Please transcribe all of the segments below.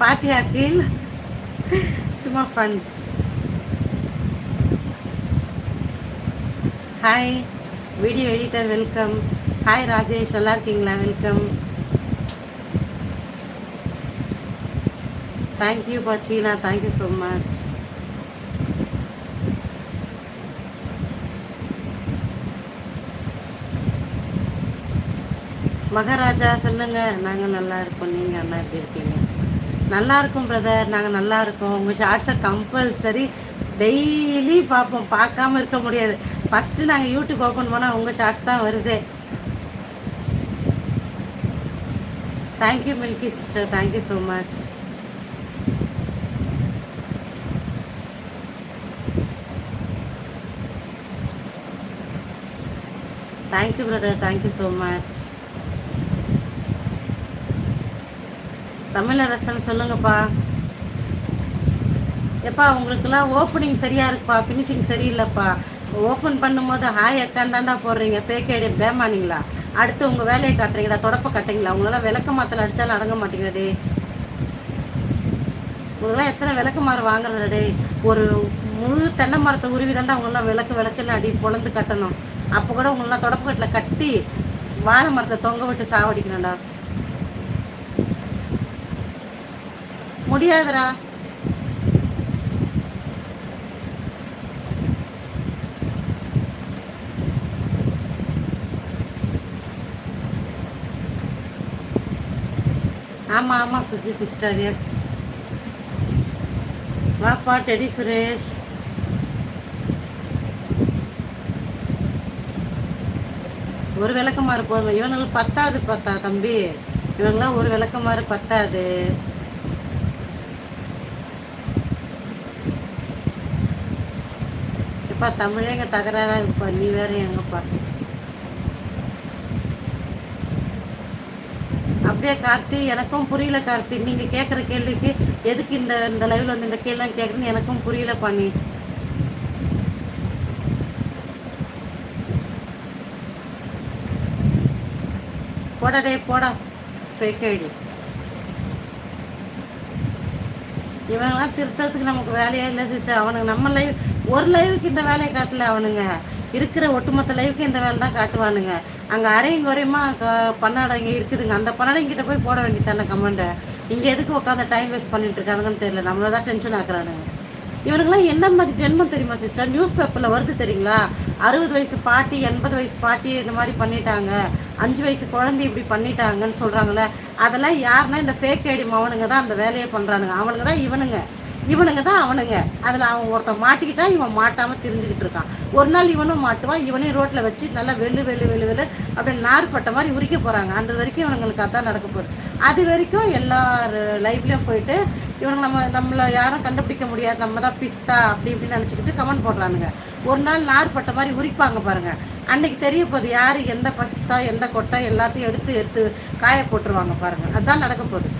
பாத்தியா கீழ் சும்மா fun hi video editor welcome hi Rajesh நல்லா இருக்கீங்களா? Welcome thank you பச்சீனா thank you so much Maharaja சொல்லுங்க. நாங்கள் நல்லா இருக்கோம். நீங்கள் அண்ணா எப்படி இருக்கீங்க? நல்லா இருக்கும் பிரதர் நாங்கள் நல்லா இருக்கோம் உங்கள் ஷார்ட்ஸை கம்பல்சரி டெய்லி பார்ப்போம். பார்க்காம இருக்க முடியாது. ஃபஸ்ட்டு நாங்கள் யூடியூப் ஓப்பன் பண்ணால் உங்கள் ஷார்ட்ஸ் தான் வருதே. Thank you milky sister thank you so much thank you brother thank you so much Tamilarasan சொல்லுங்கப்பா. எப்பா உங்களுக்குலாம் ஓப்பனிங் சரியா இருக்குப்பா ஃபினிஷிங் சரியில்லைப்பா. ஓப்பன் பண்ணும்போது ஹாய் அக்கான்தாண்டா போடுறீங்க பேக்கேடி பேமானிங்களா அடுத்து உங்கள் வேலையை காட்டுறீங்களா தொடப்ப கட்டுறீங்களா? உங்களால் விளக்க மாத்தல் அடித்தாலும் அடங்க மாட்டீங்களா உங்களெல்லாம் உங்களாம் எத்தனை விளக்கு மாறு வாங்குறது டே ஒரு முழு தென்னை மரத்தை உருவி தாண்டா உங்களெலாம் விளக்கு விளக்குன்னு அடி பொழந்து கட்டணும். அப்போ கூட உங்களெலாம் தொடப்பு கட்டில் கட்டி வாழை மரத்தை தொங்க விட்டு சாவடிக்கணும்டா. முடியாதுடா. ஆமா ஆமா சுஜி சிஸ்டர் எஸ் வாப்பா டெடி சுரேஷ். ஒரு விளக்கமாறு போதும். இவங்களுக்கு பத்தாது பத்தா தம்பி. இவங்களாம் ஒரு விளக்கமாறு பத்தாது. எப்பா தமிழேங்க தகராறா இருக்குப்பா நீ வேற எங்கப்பா? அப்படியே கார்த்தி எனக்கும் புரியல கார்த்தி. நீங்க கேட்குற கேள்விக்கு எதுக்கு இந்த இந்த லைவ்ல வந்து இந்த கேள்விலாம் கேட்குறேன்னு எனக்கும் புரியல பண்ணி போடா டே போடா. ஃபேக் ஐடி இவங்கெல்லாம் திருத்தறதுக்கு நமக்கு வேலையே இல்லை சிஸ்டர் அவனுக்கு நம்ம லைவ் ஒரு லைவுக்கு இந்த வேலையை காட்டல அவனுங்க. இருக்கிற ஒட்டுமொத்த லைவுக்கு இந்த வேலை தான் காட்டுவானுங்க. அங்கே அரையும் குறையுமா? க- இங்கே இருக்குதுங்க. அந்த பன்னாடங்கிட்ட போய் போட வேண்டியதானே கமெண்ட்டை இங்கே எதுக்கு உட்காந்து டைம் வேஸ்ட் பண்ணிட்டு இருக்கானுங்கன்னு தெரியல. நம்மளை தான் டென்ஷன் ஆக்குறானுங்க. இவனுங்களாம் என்ன மாதிரி ஜென்மம் தெரியுமா சிஸ்டர் நியூஸ் பேப்பரில் வருது தெரியுங்களா? அறுபது வயசு பாட்டி எண்பது வயசு பாட்டி இந்த மாதிரி பண்ணிட்டாங்க. அஞ்சு வயசு குழந்தை இப்படி பண்ணிட்டாங்கன்னு சொல்கிறாங்களே அதெல்லாம் யாருன்னா இந்த ஃபேக் ஐடி அவனுங்க தான் அந்த வேலையை பண்ணுறானுங்க அவனுங்க தான் இவனுங்க. இவனுங்க தான் அவனுங்க. அதில் அவன் ஒருத்தன் மாட்டிக்கிட்டா இவன் மாட்டாமல் தெரிஞ்சுக்கிட்டு இருக்கான். ஒரு நாள் இவனும் மாட்டுவான் இவனையும் ரோட்டில் வச்சு நல்லா வெள்ளு வெள்ளு வெள்ளு வெள்ளு அப்படியே நார்பட்ட மாதிரி உரிக்க போகிறாங்க அந்த வரைக்கும் இவனுங்களுக்கு அதான் நடக்க போகுது. அது வரைக்கும் எல்லார் லைஃப்லேயும் போயிட்டு இவனுங்க நம்ம நம்மளை யாரும் கண்டுபிடிக்க முடியாது. நம்ம தான் பிஸ்தா அப்படி இப்படின்னு நினச்சிக்கிட்டு கமெண்ட் போடுறானுங்க. ஒரு நாள் நார்பட்ட மாதிரி உரிப்பாங்க பாருங்கள் அன்னைக்கு தெரிய போகுது யார் எந்த பஸ்தா எந்த கொட்டை எல்லாத்தையும் எடுத்து எடுத்து காய போட்டுருவாங்க பாருங்கள் அதுதான் நடக்க போகுது.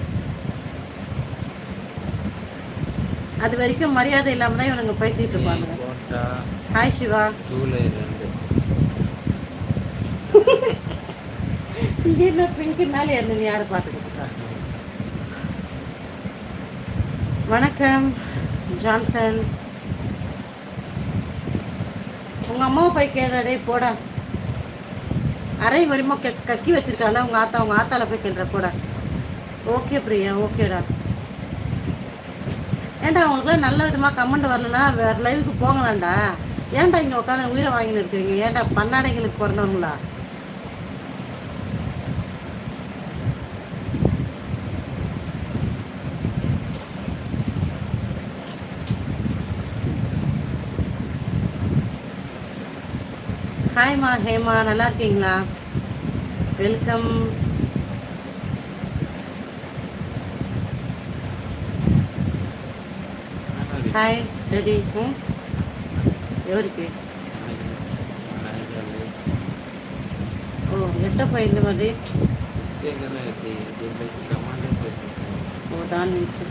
அது வரைக்கும் மரியாதை இல்லாம தான் இவனுங்க பேசிட்டு இருப்பாங்க. ஹாய் சிவா ஜூலை ரெண்டு. இங்க என்ன பிங்க் மேலே என்ன யாரை பார்த்துக்கிட்டு? வணக்கம் ஜான்சன். உங்க அம்மாவை போய் கேளுடா போடா. அரை வரிமா கக்கி வச்சிருக்கால உங்க ஆத்தா உங்க ஆத்தால போய் கேளுற போடா. ஓகே பிரியா ஓகேடா ஏன்டா அவங்களுக்குலாம் நல்ல விதமாக கமெண்ட் வரலனா வேறு லைவுக்கு போங்களாண்டா? ஏன்டா இங்கே உட்காந்து உயிரை வாங்கின்னு இருக்கிறீங்க? ஏன்டா பன்னாடைங்களுக்கு பிறந்தவங்களா? ஹாய்மா ஹேமா நல்லா இருக்கீங்களா? வெல்கம் హాయ్ రెడీ ఎవరికి ఓ ఎట్ట పోయింది మరి ఓ దాని నుంచి